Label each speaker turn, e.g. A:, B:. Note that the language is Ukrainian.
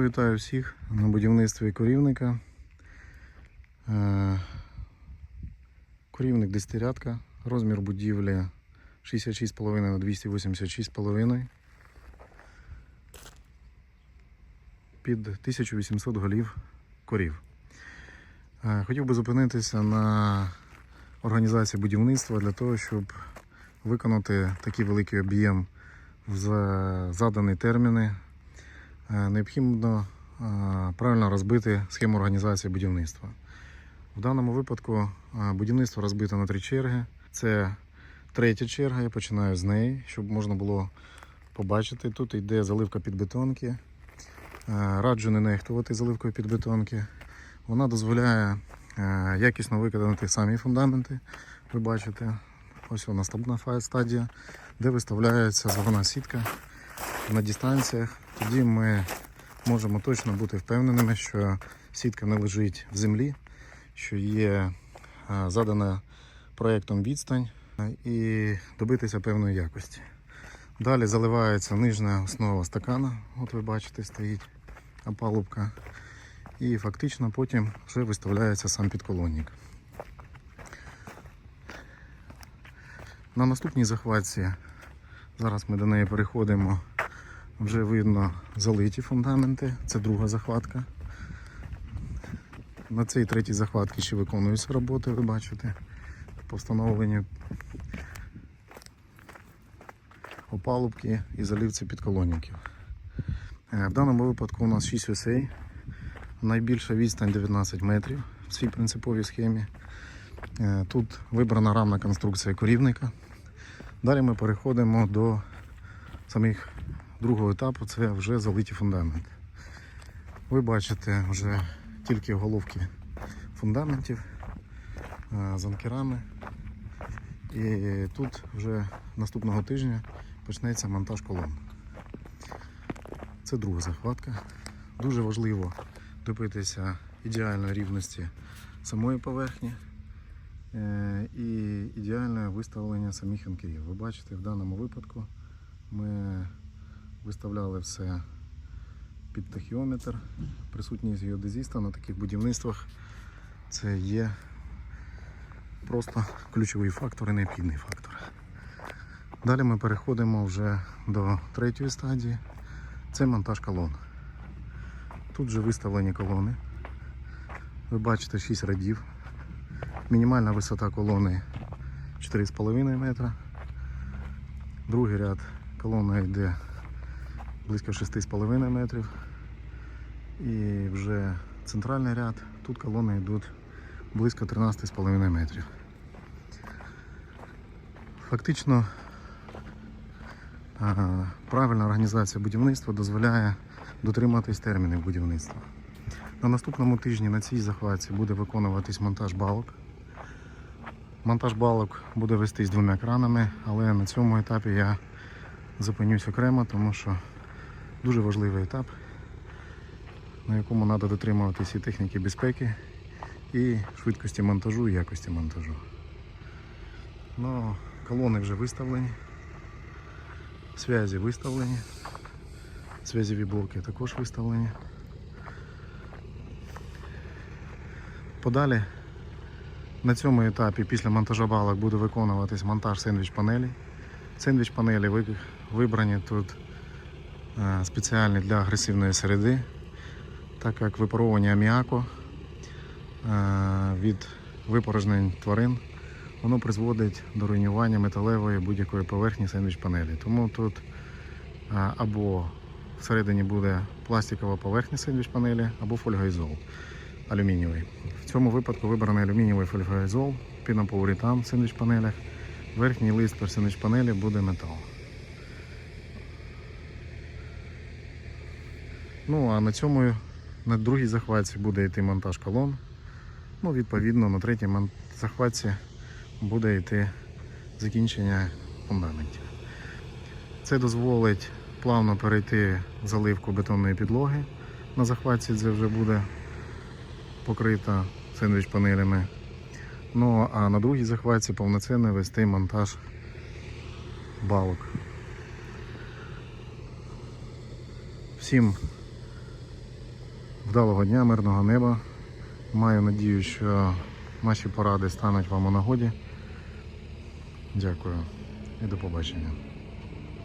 A: Вітаю всіх на будівництві корівника. Е, Корівник десятирядка, розмір будівлі 66,5 на 286,5 під 1800 голів корів. Е, Хотів би зупинитися на організації будівництва для того, щоб виконати такий великий об'єм в за- задані терміни. Е, Необхідно е, правильно розбити схему організації будівництва. В даному випадку е, будівництво розбито на три черги. Це третя черга, я починаю з неї, щоб можна було побачити. Тут йде заливка під бетонки. Е, Раджу не нехтувати заливкою під бетонки. Вона дозволяє якісно виконати самі фундаменти. Ви бачите, ось вона наступна стадія, де виставляється зелена сітка на дистанціях. Тоді ми можемо точно бути впевненими, що сітка не лежить в землі, що є е, задана проєктом відстань е, і добитися певної якості. Далі заливається нижня основа стакана, от ви бачите, стоїть опалубка. І фактично потім вже виставляється сам підколонник. На наступній захватці, зараз ми до неї переходимо, вже видно залиті фундаменти, це друга захватка. На цій третій захватці ще виконуються роботи, ви бачите, по встановленню опалубки і заливці підколонників. Е, В даному випадку у нас 6 осей, найбільша відстань 19 метрів в цій принциповій схемі. Е, Тут вибрана рамна конструкція корівника. Далі ми переходимо до самих другого етапу, це вже залиті фундамент. Ви бачите вже тільки головки фундаментів е, з анкерами. І тут вже наступного тижня почнеться монтаж колон. Це друга захватка. Дуже важливо добитися ідеальної рівності самої поверхні е, і ідеальне виставлення самих анкерів. Ви бачите, в даному випадку виставляли все під тахіометр. Присутність геодезіста на таких будівництвах це є просто ключовий фактор і необхідний фактор. Далі ми переходимо вже до третьої стадії. Це монтаж колон. Тут вже виставлені колони. Ви бачите 6 радів. Мінімальна висота колони 4,5 метра. Другий ряд колона йде близько 6,5 метрів. І вже центральний ряд, тут колони йдуть близько 13,5 метрів. Фактично правильна організація будівництва дозволяє дотриматись термінів будівництва. На наступному тижні на цій захватці буде виконуватись монтаж балок. Монтаж балок буде вестись двома кранами, але на цьому етапі я зупинюсь окремо, тому що дуже важливий етап, на якому треба дотримуватися і техніки безпеки, і швидкості монтажу, і якості монтажу. Ну, колони вже виставлені, зв'язі виставлені, зв'язові блоки також виставлені. Подалі на цьому етапі після монтажу балок буде виконуватись монтаж сендвіч панелі. Сендвіч панелі вибрані тут спеціальні для агресивної середи, так як випаровування аміаку е, від випорожнень тварин воно призводить до руйнування металевої будь-якої поверхні сендвіч панелі. Тому тут е, або всередині буде пластикова поверхня сендвіч панелі, або фольгоізол алюмінієвий. В цьому випадку вибраний алюмінієвий фольгоізол, пінополіуретан в сендвіч панелях. Верхній лист per сендвіч панелі буде метал. Ну а на цьому на другій захватці буде йти монтаж колон. Ну, відповідно, на третій захватці буде йти закінчення фундаментів. Це дозволить плавно перейти заливку бетонної підлоги. На захватці це вже буде покрита сендвіч панелями. Ну а на другій захватці повноцінно вести монтаж балок. Всім Вдалого дня, мирного неба. Маю надію, що наші поради стануть вам у нагоді. Дякую і до побачення.